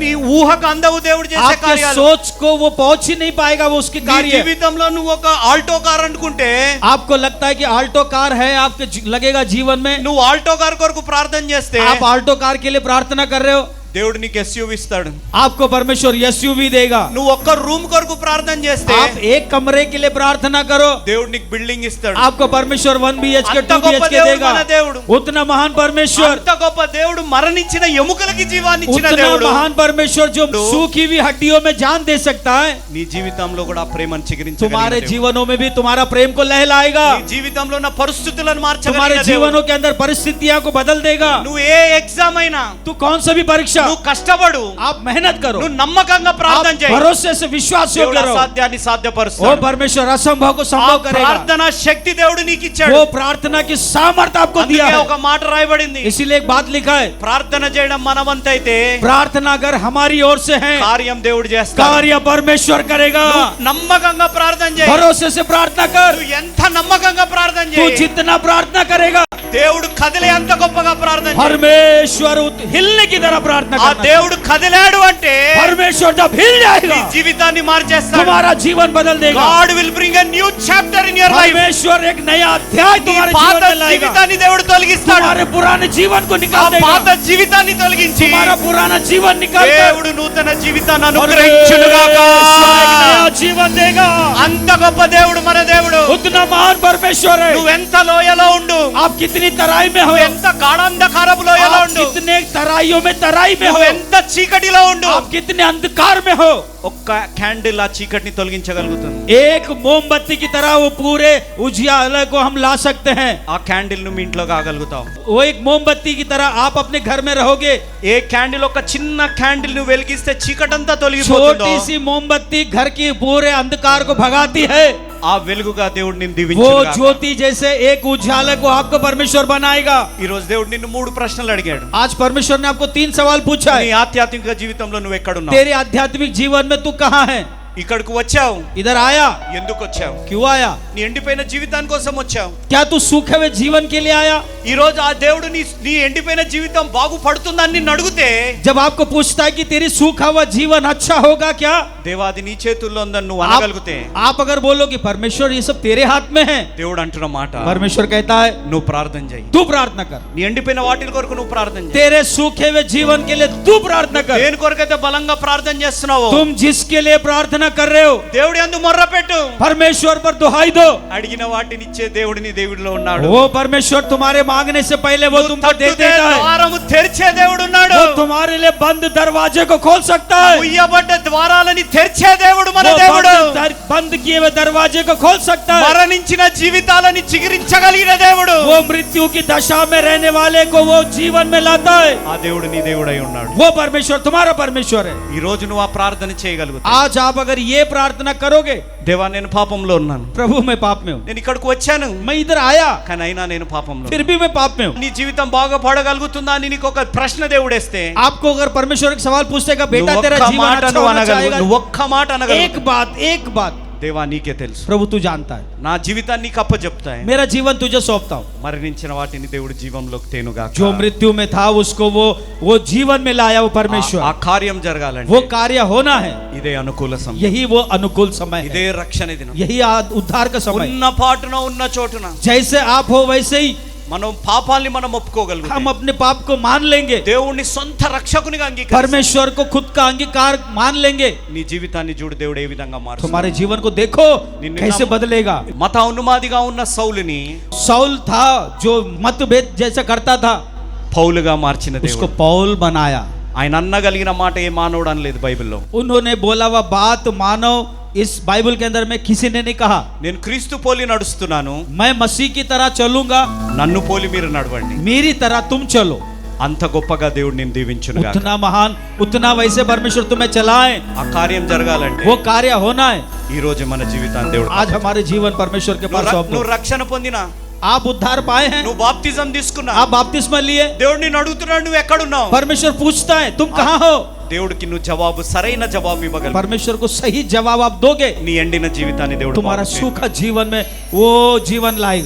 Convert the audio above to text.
నీ ఊహకు అందవు దేవుడు చేసే आपके కార్యాలు सोच को वो पहुंच ही नहीं पाएगा वो उसके నీ कार्य జీవితంలో నువ్వు ఒక ఆల్టో కార్ అనుకుంటే आपको लगता है कि आल्टो कार है आपके जी- लगेगा जीवन में నువ్వు ఆల్టో కార్ కొరకు ప్రార్థన చేస్తే आप आल्टो कार के लिए प्रार्थना कर रहे हो దేవుడు నీకు ఎస్యూవి ఇస్తాడు आपको परमेश्वर एसयूवी देगा నువ్వు ఒక్క రూమ్ కొరకు ప్రార్థన చేస్తే आप एक कमरे के लिए प्रार्थना करो దేవుడు నీకు బిల్డింగ్ ఇస్తాడు आपको परमेश्वर वन बी एच के అంత टू बी గొప్ప एच के దేవుడు देगा మన దేవుడు उतना महान परमेश्वर అంత గొప్ప దేవుడు మరణించిన ఎముకలకి జీవాన్ని ఇచ్చిన उतना దేవుడు महान परमेश्वर जो दो। सूखी हुई हड्डियों में जान दे सकता है నీ జీవితంలో కూడా ఆ ప్రేమను तुम्हारे చిగురించగలిగిన దేవుడు. जीवनों में भी तुम्हारा प्रेम को लहलाएगा నీ జీవితంలో ఉన్న పరిస్థితులను तुम्हारे మార్చగలిగిన దేవుడు. जीवनों के अंदर परिस्थितियां को बदल देगा నువ్వు ఏ ఎగ్జామ్ అయినా तू कौन सा भी परीक्षा నువ్వు కష్టపడు आप मेहनत करो నువ్వు నమ్మకంగా ప్రార్థన आप చేయి भरोसे से विश्वास దేవుడు करो అసాధ్యాన్ని ओ సాధ్యపరుస్తాడు परमेश्वर असंभव को ఆ संभव करेगा ప్రార్థన శక్తి దేవుడు నీకు ఇచ్చాడు वो प्रार्थना की सामर्थ्य आपको दिया అందుకే है ఒక మాట రాయబడింది इसीलिए एक बात लिखा है ప్రార్థన చేయడం మనవంతైతే प्रार्थना अगर हमारी ओर से है కార్యం దేవుడు చేస్తాడు कार्य परमेश्वर करेगा నువ్వు నమ్మకంగా ప్రార్థన చేయి भरोसे से प्रार्थना कर నువ్వు ఎంత నమ్మకంగా ప్రార్థన तू చేయి जितना प्रार्थना करेगा దేవుడు కదిలే అంత గొప్పగా ప్రార్థన చేయి परमेश्वर उत- हिलने की तरह प्रार्थना ఆ करना దేవుడు కదిలాడు అంటే परमेश्वर जब हिल నీ जाएगा జీవితాన్ని మార్చేస్తాడు तुम्हारा जीवन बदल देगा God will bring a new chapter in your life परमेश्वर एक नया अध्याय నీ तुम्हारे పాత जीवन में लाएगा జీవితాన్ని దేవుడు తొలగిస్తాడు तुम्हारे पुराने जीवन को ఆ निकाल देगा పాత జీవితాన్ని తొలగించి तुम्हारा पुराना जीवन निकाल कर దేవుడు నూతన జీవితాన్ని परमेश्वर అనుగ్రహించునుగాక జీవన్ దేగా అంత గొప్ప దేవుడు మన దేవుడు. ఉత్న మహాన్ పరమేశ్వరే. నువ్వు ఎంత లోయలో ఉండు. ఆ కితని తరాయి మే ఎంత కాళాంధకారములో तराइयों में तराई में हो నువ్వెంత చీకటిలో ఉండు आप कितने अंधकार में हो ఒక్క క్యాండిల్ ఆ చీకటిని తొలగించగలుగుతుంది एक मोमबत्ती की तरह वो पूरे उजियाले को हम ला सकते हैं ఆ క్యాండిల్ ను మీ ఇంట్లో కాగలుగుతావు वो एक मोमबत्ती की तरह आप अपने घर में रहोगे ఏ క్యాండిల్ ఒక చిన్న క్యాండిల్ ను వెలిగిస్తే చీకటంతా తొలగిపోతుందో छोटी सी मोमबत्ती घर की पूरे अंधकार को भगाती है ఆ వెలుగుగా దేవుడు నిన్ను वो దీవించును ज्योति जैसे एक उजाले को आपको परमेश्वर बनाएगा ఈ రోజు దేవుడు నిన్ను మూడు ప్రశ్నలు అడిగాడు आज परमेश्वर ने आपको तीन सवाल पूछा నీ है ఆధ్యాత్మిక జీవితంలో నువ్వు ఎక్కడున్నావు तेरे आध्यात्मिक जीवन में तू कहाँ है ఇక్కడికి వచ్చావు इधर आया ఎందుకు వచ్చావు क्यों आया నీ ఎండిపోయిన జీవితాని కోసం వచ్చావు क्या तू सूखे हुए जीवन के लिए आया ఈ రోజు ఆ దేవుడు నీ నీ ఎండిపోయిన జీవితం బాగుపడుతుందని నిన్ను అడిగితే जब आपको पूछता है कि तेरी सूखा हुआ जीवन अच्छा होगा क्या దేవాది నీ చేతుల్లో ఉందని నువ్వు आप, అనగలిగితే आप अगर बोलो कि परमेश्वर ये सब तेरे हाथ में है దేవుడు అంటున్న మాట परमेश्वर कहता है నువ్వు ప్రార్థన చేయి तू प्रार्थना कर నీ ఎండిపోయిన వాటి కొరకు నువ్వు ప్రార్థన చేయి तेरे सूखे हुए जीवन के लिए तू प्रार्थना कर దేని కొరకైతే బలంగా ప్రార్థన చేస్తున్నావు तुम जिसके लिए प्रार्थना कर रहे हो దేవుడి అందు మొర్ర పెట్టు परमेश्वर पर दुहाई दो అడిగిన వాటిని ఇచ్చే దేవుడిని దేవుడిలో ఉన్నాడు वो परमेश्वर तुम्हारे मांगने से पहले वो నువ్వు तुमको दे తట్టితే देता है ద్వారము తెరిచే దేవుడు ఉన్నాడు वो तुम्हारे लिए बंद दरवाजे को खोल सकता है ఉయ్యబడ్డ ద్వారాలని తెరిచే దేవుడు మన वो దేవుడు बंद, दर, बंद किए हुए दरवाजे को खोल सकता है మరణించిన జీవితాలని చిగిరించగలిగిన దేవుడు वो मृत्यु की दशा में रहने वाले को वो जीवन में लाता है ఆ దేవుడు నీ దేవుడై ఉన్నాడు वो परमेश्वर तुम्हारा परमेश्वर है ఈ రోజు నువ్వు ఆ ప్రార్థన చేయగలుగుతావు आज आप अगर ये प्रार्थना करोगे దేవా నేను పాపంలో ఉన్నాను प्रभु मैं पाप में हूँ నేను ఇక్కడికి వచ్చాను मैं इधर आया కానీ అయినా నేను పాపంలో फिर भी मैं पाप में हूँ నీ జీవితం బాగుపడగలుగుతుందా అని నీకు ఒక ప్రశ్న దేవుడేస్తే आपको अगर परमेश्वर एक सवाल पूछते का बेटा నువ్వు तेरा ఒక్క जीवन మాట अच्छा నువ్వు होना అనగలుగు चाहेगा నువ్వు ఒక్క మాట అనగలుగు एक बात एक बात దేవా నీకే తెలుసు ప్రభు తు జానతా హై నా జీవితాన్ని నీకు అప్పజెప్తా హై మేరా జీవన్ తుజే సోపతా హూ మరణించిన వాటిని దేవుడు జీవంలోకి తేనుగా జో మృత్యు మే థా ఉస్కో వో వో జీవన్ మే లాయా వో పరమేశ్వర్ ఆ కార్యం జరగాలంటే వో కార్య హోనా హై ఇదే అనుకూల సమయం యహి వో అనుకూల సమయం ఇదే రక్షణ దినం యహి ఉద్ధార కా సమయం ఉన్న పాటున ఉన్న చోటున జైసే ఆప్ హో వైసే హీ మనం పాపాల్ని మనం हम ఒప్పుకోగలుగుతాం अपने पाप को मान लेंगे దేవుణ్ణి సొంత రక్షకునిగా అంగీకరిస్తాం परमेश्वर को खुद का अंगीकार मान लेंगे నీ జీవితాన్ని చూడు దేవుడు ఏ విధంగా మారు तुम्हारे जीवन को देखो निन्नु कैसे नाम- बदलेगा మత ఉన్మాదిగా ఉన్న సౌలుని सौल था जो मतभेद जैसा करता था పౌలుగా మార్చిన उसको దేవుడు पौल बनाया ఆయన అన్నగలిగిన మాట ఏ మానవుడు అనలేదు బైబిల్లో उन्होंने बोला हुआ बात मानो इस बाइबल के अंदर में किसी ने नहीं कहा నేను క్రీస్తు పోలి నడుస్తున్నాను मैं मसीह की तरह चलूंगा నన్ను పోలి మీరు నడవండి मेरी तरह तुम चलो అంత గొప్పగా దేవుడు నేను దీవించునుగా उतना महान उतना वैसे परमेश्वर तुम्हें चलाए ఆ కార్యం జరగాలంటే वो कार्य होना है ఈ రోజు మన జీవితాన్ని దేవుడు आज हमारे जीवन परमेश्वर के నువ్వు पास ర- सौंप दो। నువ్వు రక్షణ పొందినా आप उद्धार पाए हैं నువ్వు బాప్తిజం తీసుకున్నా आप बाप्तिस्मा लिए దేవుడు నిన్ను అడుగుతున్నాడు నువ్వు ఎక్కడున్నావు परमेश्वर पूछता है तुम कहाँ हो దేవుడికి నువ్వు జవాబు సరైన జవాబు ఇవ్వగలవు परमेश्वर को सही जवाब आप दोगे నీ ఎండిన జీవితాన్ని దేవుడు तुम्हारा బాగు చేయగలడు. सूखा जीवन में वो जीवन लाएगा